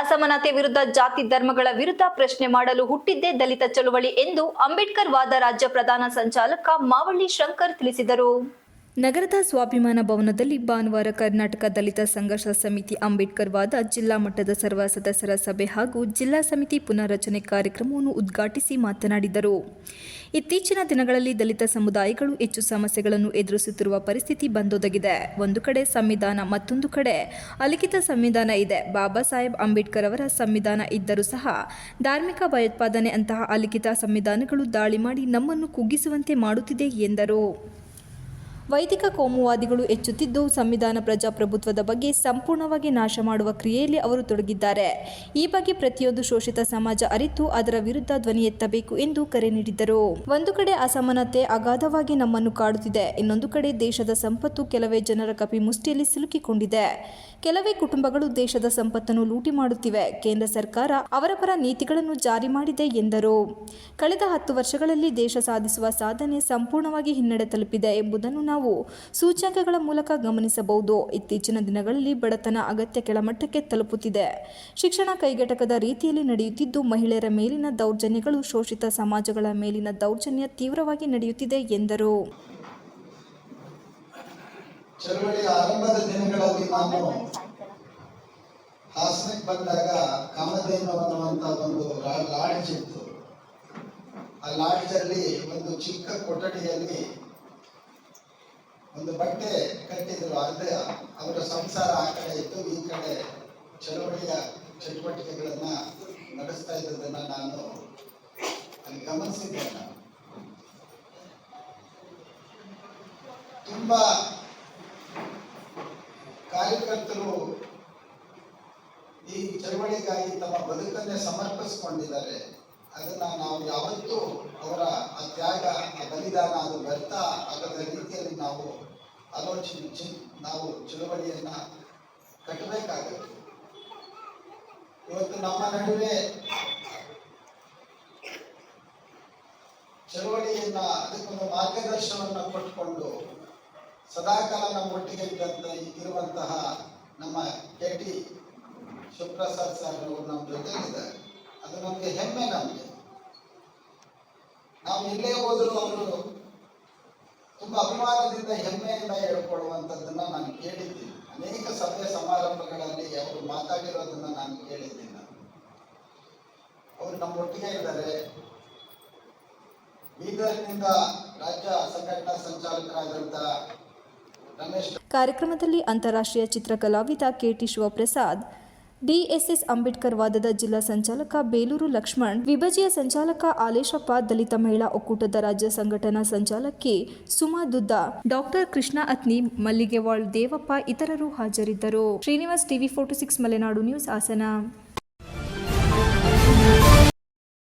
ಅಸಮಾನತೆ ವಿರುದ್ಧ ಜಾತಿ ಧರ್ಮಗಳ ವಿರುದ್ಧ ಪ್ರಶ್ನೆ ಮಾಡಲು ಹುಟ್ಟಿದ್ದೇ ದಲಿತ ಚಳುವಳಿ ಎಂದು ಅಂಬೇಡ್ಕರ್ ವಾದ ರಾಜ್ಯ ಪ್ರಧಾನ ಸಂಚಾಲಕ ಮಾವಳ್ಳಿ ಶಂಕರ್ ತಿಳಿಸಿದರು. ನಗರದ ಸ್ವಾಭಿಮಾನ ಭವನದಲ್ಲಿ ಭಾನುವಾರ ಕರ್ನಾಟಕ ದಲಿತ ಸಂಘರ್ಷ ಸಮಿತಿ ಅಂಬೇಡ್ಕರ್ ವಾದ ಜಿಲ್ಲಾ ಮಟ್ಟದ ಸರ್ವ ಸದಸ್ಯರ ಸಭೆ ಹಾಗೂ ಜಿಲ್ಲಾ ಸಮಿತಿ ಪುನರ್ರಚನೆ ಕಾರ್ಯಕ್ರಮವನ್ನು ಉದ್ಘಾಟಿಸಿ ಮಾತನಾಡಿದರು. ಇತ್ತೀಚಿನ ದಿನಗಳಲ್ಲಿ ದಲಿತ ಸಮುದಾಯಗಳು ಹೆಚ್ಚು ಸಮಸ್ಯೆಗಳನ್ನು ಎದುರಿಸುತ್ತಿರುವ ಪರಿಸ್ಥಿತಿ ಬಂದೊದಗಿದೆ. ಒಂದು ಕಡೆ ಸಂವಿಧಾನ, ಮತ್ತೊಂದು ಕಡೆ ಅಲಿಖಿತ ಸಂವಿಧಾನ ಇದೆ. ಬಾಬಾ ಸಾಹೇಬ್ ಅಂಬೇಡ್ಕರ್ ಅವರ ಸಂವಿಧಾನ ಇದ್ದರೂ ಸಹ ಧಾರ್ಮಿಕ ಭಯೋತ್ಪಾದನೆ ಅಂತಹ ಅಲಿಖಿತ ಸಂವಿಧಾನಗಳು ದಾಳಿ ಮಾಡಿ ನಮ್ಮನ್ನು ಕುಗ್ಗಿಸುವಂತೆ ಮಾಡುತ್ತಿದೆ ಎಂದರು. ವೈದಿಕ ಕೋಮುವಾದಿಗಳು ಹೆಚ್ಚುತ್ತಿದ್ದು ಸಂವಿಧಾನ ಪ್ರಜಾಪ್ರಭುತ್ವದ ಬಗ್ಗೆ ಸಂಪೂರ್ಣವಾಗಿ ನಾಶ ಮಾಡುವ ಕ್ರಿಯೆಯಲ್ಲಿ ಅವರು ತೊಡಗಿದ್ದಾರೆ. ಈ ಬಗ್ಗೆ ಪ್ರತಿಯೊಂದು ಶೋಷಿತ ಸಮಾಜ ಅರಿತು ಅದರ ವಿರುದ್ಧ ಧ್ವನಿ ಎತ್ತಬೇಕು ಎಂದು ಕರೆ ನೀಡಿದರು ಒಂದು ಕಡೆ ಅಸಮಾನತೆ ಅಗಾಧವಾಗಿ ನಮ್ಮನ್ನು ಕಾಡುತ್ತಿದೆ. ಇನ್ನೊಂದು ಕಡೆ ದೇಶದ ಸಂಪತ್ತು ಕೆಲವೇ ಜನರ ಕಪಿ ಮುಷ್ಟಿಯಲ್ಲಿ ಸಿಲುಕಿಕೊಂಡಿದೆ. ಕೆಲವೇ ಕುಟುಂಬಗಳು ದೇಶದ ಸಂಪತ್ತನ್ನು ಲೂಟಿ ಮಾಡುತ್ತಿವೆ. ಕೇಂದ್ರ ಸರ್ಕಾರ ಅವರ ಪರ ನೀತಿಗಳನ್ನು ಜಾರಿ ಮಾಡಿದೆ ಎಂದರು. ಕಳೆದ ಹತ್ತು ವರ್ಷಗಳಲ್ಲಿ ದೇಶ ಸಾಧಿಸುವ ಸಾಧನೆ ಸಂಪೂರ್ಣವಾಗಿ ಹಿನ್ನಡೆ ತಲುಪಿದೆ ಎಂಬುದನ್ನು ನಾವು ಸೂಚ್ಯಂಕಗಳ ಮೂಲಕ ಗಮನಿಸಬಹುದು. ಇತ್ತೀಚಿನ ದಿನಗಳಲ್ಲಿ ಬಡತನ ಅಗತ್ಯ ಕೆಳಮಟ್ಟಕ್ಕೆ ತಲುಪುತ್ತಿದೆ. ಶಿಕ್ಷಣ ಕೈಗೆಟಕದ ರೀತಿಯಲ್ಲಿ ನಡೆಯುತ್ತಿದ್ದು, ಮಹಿಳೆಯರ ಮೇಲಿನ ದೌರ್ಜನ್ಯಗಳು ಶೋಷಿತ ಸಮಾಜಗಳ ಮೇಲಿನ ದೌರ್ಜನ್ಯ ತೀವ್ರವಾಗಿ ನಡೆಯುತ್ತಿದೆ ಎಂದರು. ಚಳವಳಿಯ ಆರಂಭದ ದಿನಗಳಲ್ಲಿ ನಾನು ಹಾಸನಕ್ಕೆ ಬಂದಾಗ ಕಾಮಧೇನು ಅನ್ನುವಂತ ಒಂದು ಲಾಡ್ಜ್ ಇತ್ತು. ಆ ಲಾಡ್ಜ್ ಅಲ್ಲಿ ಒಂದು ಚಿಕ್ಕ ಕೊಠಡಿಯಲ್ಲಿ ಒಂದು ಬಟ್ಟೆ ಕಟ್ಟಿದ್ರು ಅಲ್ಲದೆ ಅವರ ಸಂಸಾರ ಆ ಕಡೆ ಇತ್ತು. ಈ ಕಡೆ ಚಳವಳಿಯ ಚಟುವಟಿಕೆಗಳನ್ನ ನಡೆಸ್ತಾ ಇದ್ದದನ್ನ ನಾನು ಅಲ್ಲಿ ಗಮನಿಸಿದ್ದೇನೆ ತುಂಬಾ ಕಾರ್ಯಕರ್ತರು ಈ ಚಳವಳಿಗಾಗಿ ತಮ್ಮ ಬದುಕನ್ನೇ ಸಮರ್ಪಿಸಿಕೊಂಡಿದ್ದಾರೆ. ಅದನ್ನ ನಾವು ಯಾವತ್ತೂ ಅವರ ಆ ತ್ಯಾಗ, ಆ ಬಲಿದಾನ ಅದು ವ್ಯರ್ಥ ಆಲೋಚನೆ ಚಿನ್- ನಾವು ಚಳವಳಿಯನ್ನ ಕಟ್ಟಬೇಕಾಗುತ್ತೆ ಇವತ್ತು ನಮ್ಮ ನಡುವೆ ಚಳವಳಿಯನ್ನ ಅದಕ್ಕೊಂದು ಮಾರ್ಗದರ್ಶನವನ್ನು ಕೊಟ್ಟುಕೊಂಡು ಸದಾಕಾಲ ನಮ್ಮ ಒಟ್ಟಿಗೆ ಇದ್ದಂತ ಇರುವಂತಹ ನಮ್ಮ ಕೆ ಟಿ ಶಿವಪ್ರಸಾದ್ ಸರ್ ಅವರು ನಮ್ಮ ಜೊತೆಗಿದ್ದಾರೆ. ಅದು ನಮಗೆ ಹೆಮ್ಮೆ ನಮಗೆ. ನಾವು ಎಲ್ಲೇ ಹೋದ್ರು ಅವರು ತುಂಬಾ ಅಭಿಮಾನದಿಂದ ಹೆಮ್ಮೆಯಿಂದ ಹೇಳ್ಕೊಡುವಂಥದ್ದನ್ನ ನಾನು ಕೇಳಿದ್ದೀನಿ. ಅನೇಕ ಸಭೆ ಸಮಾರಂಭಗಳಲ್ಲಿ ಅವರು ಮಾತಾಡಿರೋದನ್ನ ನಾನು ಕೇಳಿದ್ದೀನಿ. ಅವರು ನಮ್ಮ ಒಟ್ಟಿಗೆ ಇದ್ದಾರೆ. ಬೀದರ್ನಿಂದ ರಾಜ್ಯ ಸಂಘಟನಾ ಸಂಚಾಲಕರಾದಂಥ ರಮೇಶ್ ಕಾರ್ಯಕ್ರಮದಲ್ಲಿ ಅಂತಾರಾಷ್ಟ್ರೀಯ ಚಿತ್ರಕಲಾವಿದ ಕೆಟಿ ಶಿವಪ್ರಸಾದ್ ಡಿಎಸ್ಎಸ್ ಅಂಬೇಡ್ಕರ್ ವಾದದ ಜಿಲ್ಲಾ ಸಂಚಾಲಕ ಬೇಲೂರು ಲಕ್ಷ್ಮಣ್, ವಿಭಜಿಯ ಸಂಚಾಲಕ ಆಲೇಶಪ್ಪ, ದಲಿತ ಮಹಿಳಾ ಒಕ್ಕೂಟದ ರಾಜ್ಯ ಸಂಘಟನಾ ಸಂಚಾಲಕಿ ಸುಮಾ ದುದ್ದ ಡಾಕ್ಟರ್ ಕೃಷ್ಣ ಅತ್ನಿ, ಮಲ್ಲಿಗೆವಾಳ್ ದೇವಪ್ಪ ಇತರರು ಹಾಜರಿದ್ದರು. Srinivas TV forty six Malenadu news Hassan.